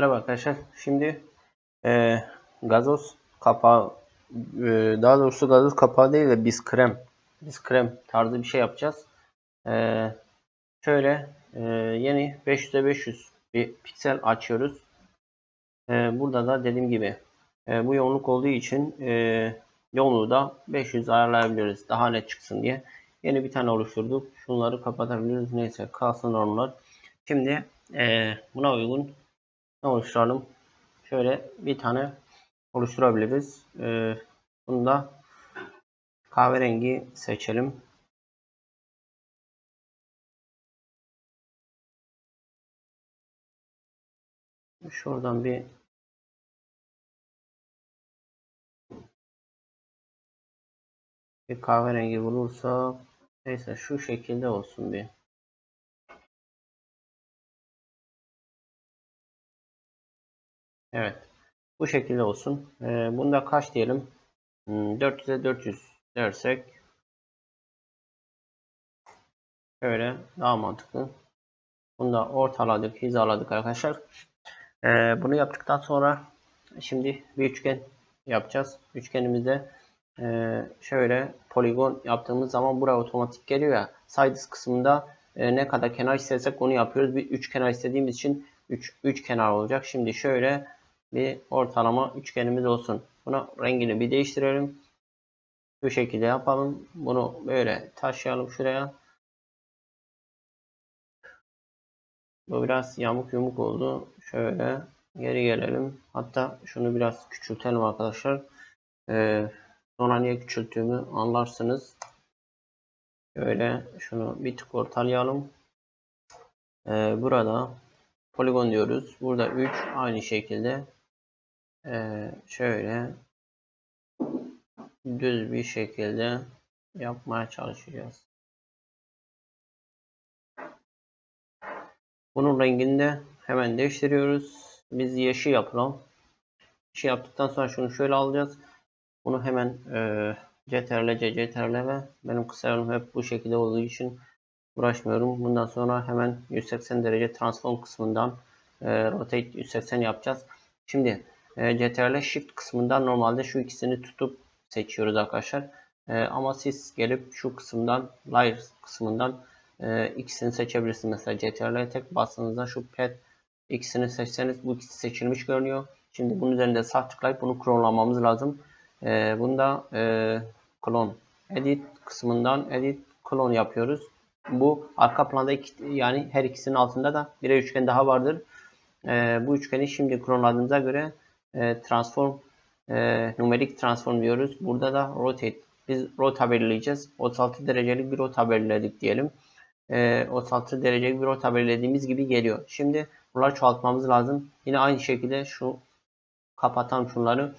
Merhaba arkadaşlar. Şimdi e, gazoz kapağı e, daha doğrusu gazoz kapağı değil de biz krem biz krem tarzı bir şey yapacağız. E, şöyle e, yeni 500'e 500 bir piksel açıyoruz. E, burada da dediğim gibi e, bu yoğunluk olduğu için e, yoğunluğu da 500 ayarlayabiliriz. Daha net çıksın diye. Yeni bir tane oluşturduk. Şunları kapatabiliriz. Neyse kalsın onlar. Şimdi e, buna uygun oluşturalım? Şöyle bir tane oluşturabiliriz. Ee, bunu da kahverengi seçelim. Şuradan bir bir kahverengi bulursa neyse şu şekilde olsun bir. Evet. Bu şekilde olsun. Ee, bunda kaç diyelim? Hmm, 400'e 400 dersek şöyle daha mantıklı. Bunu da ortaladık, hizaladık arkadaşlar. Ee, bunu yaptıktan sonra şimdi bir üçgen yapacağız. Üçgenimizde e, şöyle poligon yaptığımız zaman buraya otomatik geliyor ya. Sides kısmında e, ne kadar kenar istersek onu yapıyoruz. Bir üç kenar istediğimiz için 3 üç kenar olacak. Şimdi şöyle bir ortalama üçgenimiz olsun. Buna rengini bir değiştirelim. Bu şekilde yapalım. Bunu böyle taşıyalım şuraya. Bu biraz yamuk yumuk oldu. Şöyle geri gelelim. Hatta şunu biraz küçültelim arkadaşlar. Ee, sonra niye küçülttüğümü anlarsınız. Şöyle şunu bir tık ortalayalım. Ee, burada poligon diyoruz. Burada 3 aynı şekilde şöyle düz bir şekilde yapmaya çalışacağız. Bunun rengini de hemen değiştiriyoruz. Biz yeşil yapalım. Yeşil yaptıktan sonra şunu şöyle alacağız. Bunu hemen e, CTRL, CTRL ve benim kısa hep bu şekilde olduğu için uğraşmıyorum. Bundan sonra hemen 180 derece transform kısmından e, rotate 180 yapacağız. Şimdi e, CTRL Shift kısmından normalde şu ikisini tutup seçiyoruz arkadaşlar. E, ama siz gelip şu kısımdan Layers kısmından e, ikisini seçebilirsiniz. Mesela CTRL tek bastığınızda şu pet ikisini seçseniz bu ikisi seçilmiş görünüyor. Şimdi bunun üzerinde sağ tıklayıp bunu klonlamamız lazım. E, bunda e, clone edit kısmından edit clone yapıyoruz. Bu arka planda iki, yani her ikisinin altında da bir üçgen daha vardır. E, bu üçgeni şimdi klonladığımıza göre e, transform e, numerik transform diyoruz. Burada da rotate. Biz rota belirleyeceğiz. 36 derecelik bir rota belirledik diyelim. E, 36 derecelik bir rota belirlediğimiz gibi geliyor. Şimdi bunları çoğaltmamız lazım. Yine aynı şekilde şu kapatalım şunları.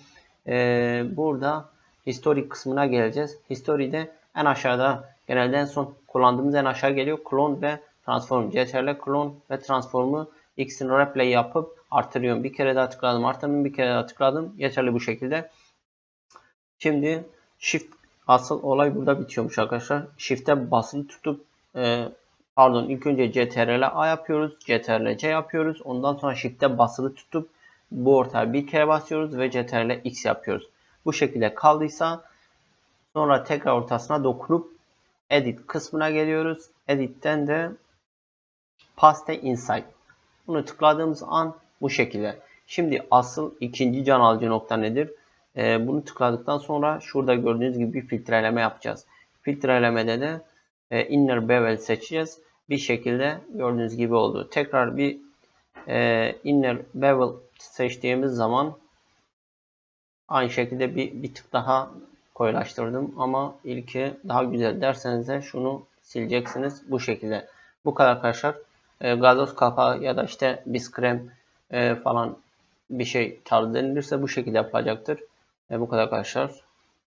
E, burada historic kısmına geleceğiz. History'de en aşağıda genelde en son kullandığımız en aşağı geliyor. Clone ve transform. CTRL clone ve transform'u ikisini replay yapıp artırıyorum. Bir kere daha tıkladım artırdım. Bir kere daha tıkladım. Yeterli bu şekilde. Şimdi shift asıl olay burada bitiyormuş arkadaşlar. Shift'e basılı tutup e, pardon ilk önce CTRL A yapıyoruz. CTRL C yapıyoruz. Ondan sonra shift'e basılı tutup bu ortaya bir kere basıyoruz ve CTRL X yapıyoruz. Bu şekilde kaldıysa sonra tekrar ortasına dokunup edit kısmına geliyoruz. Edit'ten de paste inside. Bunu tıkladığımız an bu şekilde. Şimdi asıl ikinci can alıcı nokta nedir? Ee, bunu tıkladıktan sonra şurada gördüğünüz gibi bir filtreleme yapacağız. Filtrelemede de e, inner bevel seçeceğiz. Bir şekilde gördüğünüz gibi oldu. Tekrar bir e, inner bevel seçtiğimiz zaman aynı şekilde bir, bir tık daha koyulaştırdım ama ilki daha güzel derseniz de şunu sileceksiniz bu şekilde. Bu kadar arkadaşlar. E, gazoz kapağı ya da işte biskrem e, falan bir şey tarzı denilirse bu şekilde yapılacaktır. E, bu kadar arkadaşlar.